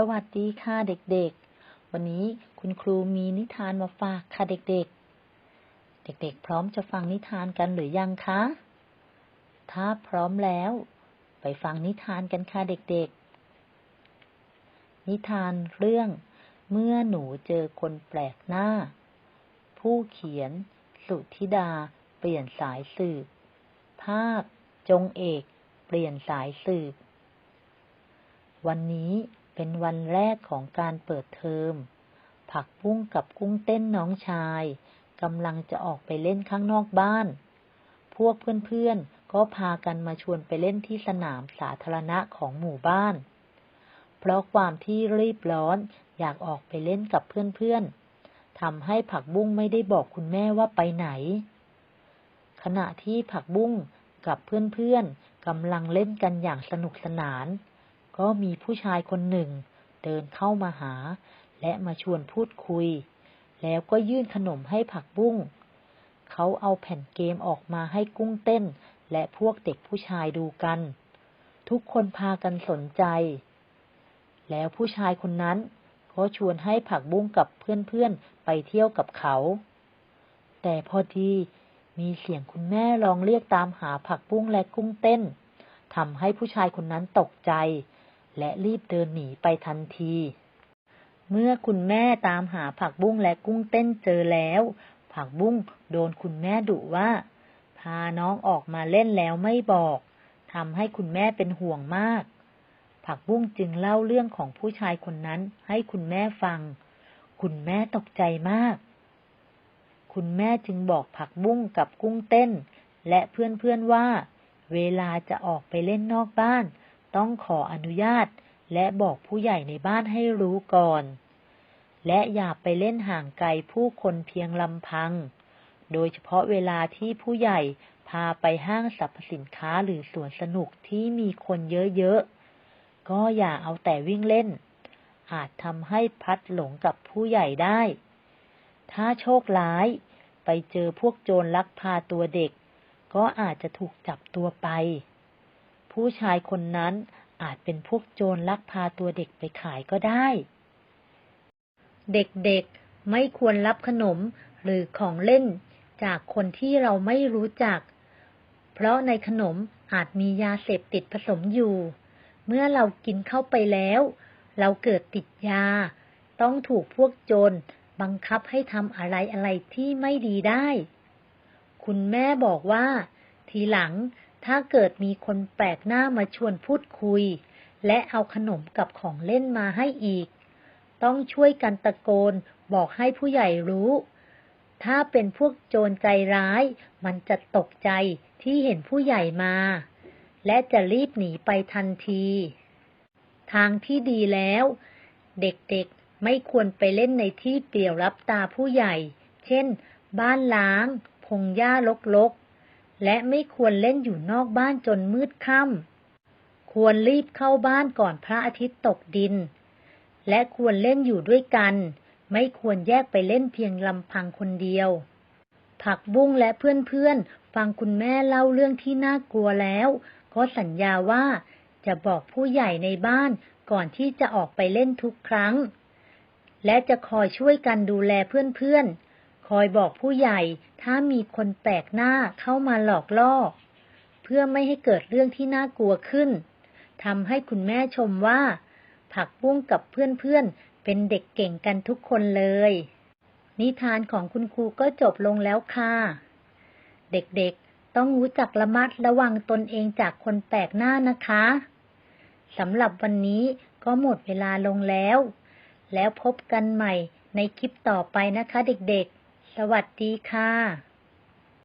สวัสดีค่ะเด็กๆ วันนี้คุณครูมีนิทานมาฝากค่ะเด็กๆ เด็กๆ พร้อมจะฟังนิทานกันหรือยังคะ ถ้าพร้อมแล้ว ไปฟังนิทานกันค่ะเด็กๆ นิทานเรื่องเมื่อหนูเจอคนแปลกหน้า ผู้เขียน สุธิดา เปลี่ยนสายสืบ ภาพ จงเอก เปลี่ยนสายสืบ วันนี้ เป็นวันแรกของการเปิดเทอม ผักบุ้งกับกุ้งเต้นน้องชายกำลังจะออกไปเล่นข้างนอกบ้าน พวกเพื่อนๆ ก็พากันมาชวนไปเล่นที่สนามสาธารณะของหมู่บ้าน เพราะความที่รีบร้อนอยากออกไปเล่นกับเพื่อนๆทำให้ผักบุ้งไม่ได้บอกคุณแม่ว่าไปไหน ขณะที่ผักบุ้งกับเพื่อนๆกำลังเล่นกันอย่างสนุกสนาน ก็มีผู้ชายคนหนึ่ง เดินเข้ามาหา และมาชวนพูดคุย แล้วก็ยื่นขนมให้ผักบุ้ง เขาเอาแผ่นเกมออกมาให้กุ้งเต้น และพวกเด็กผู้ชายดูกัน ทุกคนพากันสนใจ แล้วผู้ชายคนนั้นก็ชวนให้ผักบุ้งกับเพื่อนๆไปเที่ยวกับเขา แต่พอดีมีเสียงคุณแม่ร้องเรียกตามหาผักบุ้งและกุ้งเต้นทำให้ผู้ชายคนนั้นตกใจ และรีบเดินหนีไปทันที เมื่อคุณแม่ตามหาผักบุ้งและกุ้งเต้นเจอแล้ว ผักบุ้งโดนคุณแม่ดุว่า พาน้องออกมาเล่นแล้วไม่บอกทำให้คุณแม่เป็นห่วงมาก ผักบุ้งจึงเล่าเรื่องของผู้ชายคนนั้นให้คุณแม่ฟัง คุณแม่ตกใจมาก คุณแม่จึงบอกผักบุ้งกับกุ้งเต้น และเพื่อนๆว่า เวลาจะออกไปเล่นนอกบ้าน ต้องขออนุญาต และบอกผู้ใหญ่ในบ้านให้รู้ก่อน และอย่าไปเล่นห่างไกลผู้คนเพียงลำพัง โดยเฉพาะเวลาที่ผู้ใหญ่พาไปห้างสรรพสินค้าหรือสวนสนุกที่มีคนเยอะๆ ก็อย่าเอาแต่วิ่งเล่น อาจทำให้พัดหลงกับผู้ใหญ่ได้ ถ้าโชคร้าย ไปเจอพวกโจรลักพาตัวเด็ก ก็อาจจะถูกจับตัวไป ผู้ชายคนนั้นอาจเป็นพวกโจรลักพาตัวเด็กไปขายก็ได้ เด็กๆไม่ควรรับขนมหรือของเล่นจากคนที่เราไม่รู้จัก เพราะในขนมอาจมียาเสพติดผสมอยู่ เมื่อเรากินเข้าไปแล้ว เราเกิดติดยา ต้องถูกพวกโจรบังคับให้ทำอะไรอะไรที่ไม่ดีได้ คุณแม่บอกว่า ทีหลัง ถ้าเกิดมีคนแปลกหน้ามาชวนพูดคุย และเอาขนมกับของเล่นมาให้อีก ต้องช่วยกันตะโกนบอกให้ผู้ใหญ่รู้ ถ้าเป็นพวกโจรใจร้าย มันจะตกใจที่เห็นผู้ใหญ่มา และจะรีบหนีไปทันที ทางที่ดีแล้ว เด็กๆไม่ควรไปเล่นในที่เปลี่ยวรับตาผู้ใหญ่ เช่น บ้านล้าง พงหญ้ารก และไม่ควรเล่นอยู่นอกบ้านจนมืดค่ำควรรีบเข้าบ้านก่อนพระอาทิตย์ตกดิน และควรเล่นอยู่ด้วยกัน ไม่ควรแยกไปเล่นเพียงลำพังคนเดียว ผักบุ้งและเพื่อนๆ ฟังคุณแม่เล่าเรื่องที่น่ากลัวแล้ว ก็สัญญาว่าจะบอกผู้ใหญ่ในบ้านก่อนที่จะออกไปเล่นทุกครั้ง และจะคอยช่วยกันดูแลเพื่อนๆ คอยบอกผู้ใหญ่ถ้ามีคนแปลกหน้าเข้ามาหลอกล่อ เพื่อไม่ให้เกิดเรื่องที่น่ากลัวขึ้นทำให้คุณแม่ชมว่า ผักบุ้งกับเพื่อนๆ เป็นเด็กเก่งกันทุกคนเลย นิทานของคุณครูก็จบลงแล้วค่ะ เด็กๆ ต้องรู้จักระมัดระวังตนเองจากคนแปลกหน้านะคะสำหรับวันนี้ก็หมดเวลาลงแล้ว แล้วพบกันใหม่ในคลิปต่อไปนะคะเด็กๆ สวัสดีค่ะ